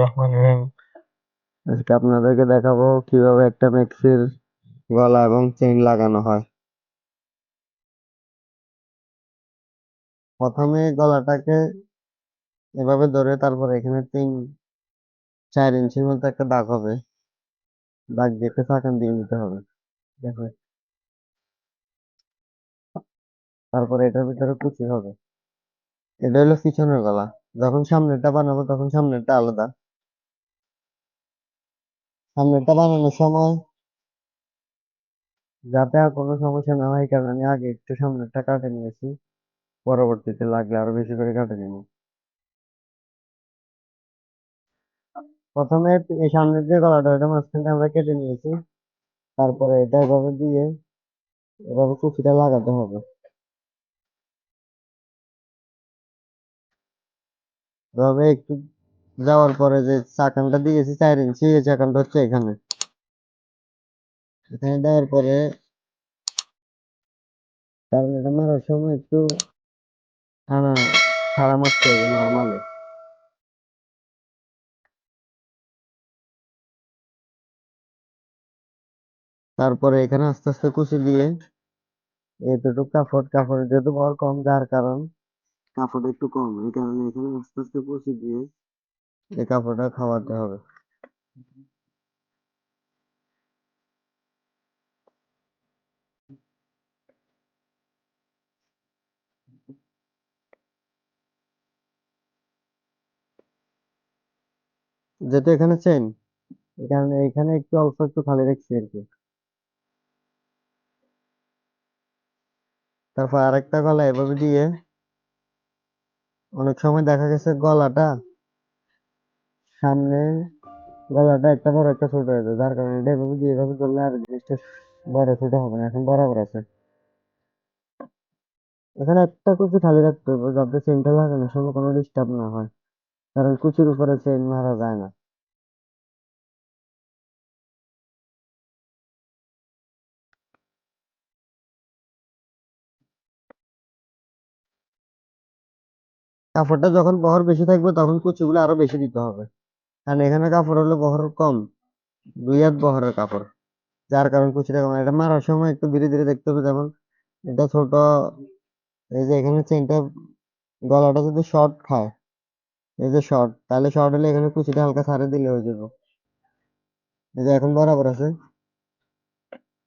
রহিম। আজকে আপনাদেরকে দেখাবো কীভাবে একটা গলা এবং লাগানো হয়। প্রথমে গলাটাকে এভাবে ধরে তারপর এখানে তিন, চার ইঞ্চির মধ্যে একটা দাগ হবে। দাগ একটা চাকান দিয়ে নিতে হবে। ঠিক তারপরে এটার ভিতরে কুচি হবে। এটা হলো পিছনের গলা। যখন সামনেরটা বানাবো তখন সামনেরটা আলাদা। সামনেরটা বানানোর সময় যাতে আর কোনো সমস্যা না হয়, কারণে আমি আগে একটু সামনেরটা কাটে নিয়েছি। পরবর্তীতে লাগলে আরও বেশি করে কাটে নিব। প্রথমে এই সামনের যে গলাটা ওটা মাঝখানটা আমরা কেটে নিয়েছি। তারপরে এটা এভাবে দিয়ে এভাবে কুচিটা লাগাতে হবে। এভাবে একটু যাওয়ার পরে যে চাকানটা দিয়েছি চার ইঞ্চি এই চাকানটা হচ্ছে এখানে। এখানে দেওয়ার পরে কারণ মারার সময় একটু টানা ছাড়া মারতে হবে নর্মালে তারপরে এখানে আস্তে আস্তে কুচি দিয়ে এতটুকু কাপড় কাপড় যেহেতু বহর কম, যার কারণ কাপড় একটু কম, এই কারণে এখানে আস্তে আস্তে কুচি দিয়ে এই কাপড়টা খাওয়াতে হবে। যেহেতু এখানে চেন এখানে এখানে একটু অল্প একটু খালি রাখছি আর কি। তারপর আরেকটা গলা এভাবে দিয়ে অনেক সময় দেখা গেছে গলাটা সামনে গলাটা একটা বড় একটা ছোট হয়েছে যার কারণে এভাবে দিয়ে এভাবে করলে আর জিনিসটা বড় ছোট হবে না, এখন বরাবর আছে। এখানে একটা কুচি খালি রাখতে হবে, যাতে চেনটা লাগানোর সময় কোনো ডিস্টার্ব না হয়, কারণ কুচির উপরে চেন মারা যায় না। কাপড়টা যখন বহর বেশি থাকবে, তখন কুচিগুলো আরও বেশি দিতে হবে। কারণ এখানে কাপড় হলো বহর কম, দুই হাত বহরের কাপড়। যার কারণে কুচিটা কম। এটা মারার সময় একটু ধীরে ধীরে দেখতে হবে, যেমন এটা ছোট, এই যে এখানে চেনটা গলাটা যদি শর্ট খায়, এই যে শর্ট তাহলে শর্ট হলে এখানে কুচিটা হালকা ছাড়ে দিলে হয়ে যাবে। এই যে এখন বরাবর আছে।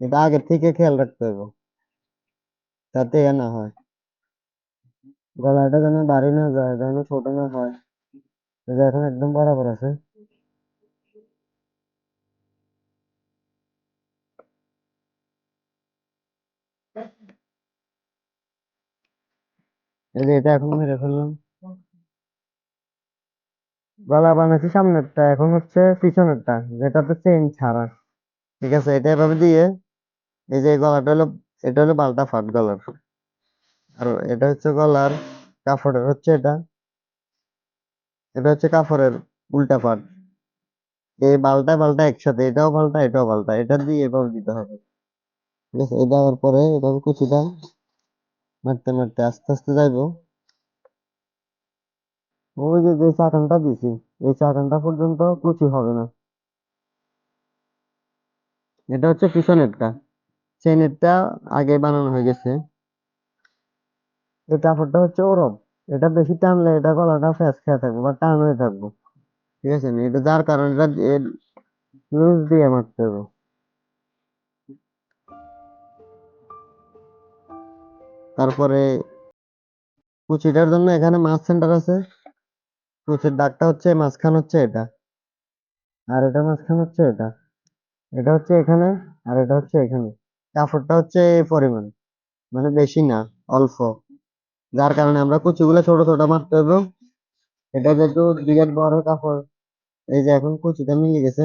এটা আগের থেকে খেয়াল রাখতে হবে, যাতে এ না হয়। গলাটা যেন বাড়ি না যায়, যেন ছোট না হয়। এখন একদম বরাবর আছে। এই যে এটা এখন মেরে ফেললাম। গলা বানাচ্ছি সামনেরটা, এখন হচ্ছে পিছনেরটা, যেটাতে চেন ছাড়া। ঠিক আছে, এটা এভাবে দিয়ে এই যে গলাটা হলো, এটা হলো বালটা ফাট গলার। আর এটা হচ্ছে গলার কাপড়ের, হচ্ছে এটা? এটা হচ্ছে কাপড়ের উল্টা পাট এই বালটা বালটা একসাথে, এটাও বালটা এটাও বালটা, এটা দিয়ে এভাবে দিতে হবে। ঠিক আছে, এটা দেওয়ার পরে এভাবে কুচিটা মারতে মারতে আস্তে আস্তে যাইবো। ওই যে যে চাকানটা দিছি, এই চাকানটা পর্যন্ত কুচি হবে না। এটা হচ্ছে পিছনেরটা। চেনেরটা আগে বানানো হয়ে গেছে। এই কাপড়টা হচ্ছে ওরম। এটা বেশি টানলে এটা গলাটা ফ্যাস খেয়ে থাকবে বা টান হয়ে থাকব। ঠিক আছে? নি? এটা যার কারণে এটা লুজ দিয়ে মারতে হবে। তারপরে কুচিটার জন্য এখানে মাছ সেন্টার আছে। কুচির দাগটা হচ্ছে, মাঝখান হচ্ছে এটা। আর এটা মাঝখান হচ্ছে এটা। এটা হচ্ছে এখানে আর এটা হচ্ছে এখানে। কাপড়টা হচ্ছে পরিমাণ। মানে বেশি না, অল্প। যার কারণে আমরা কুচিগুলো ছোট ছোট মারতে হবে। এটা যেহেতু বিরাট বড় কাপড়, এই যে এখন কুচিটা মিলে গেছে।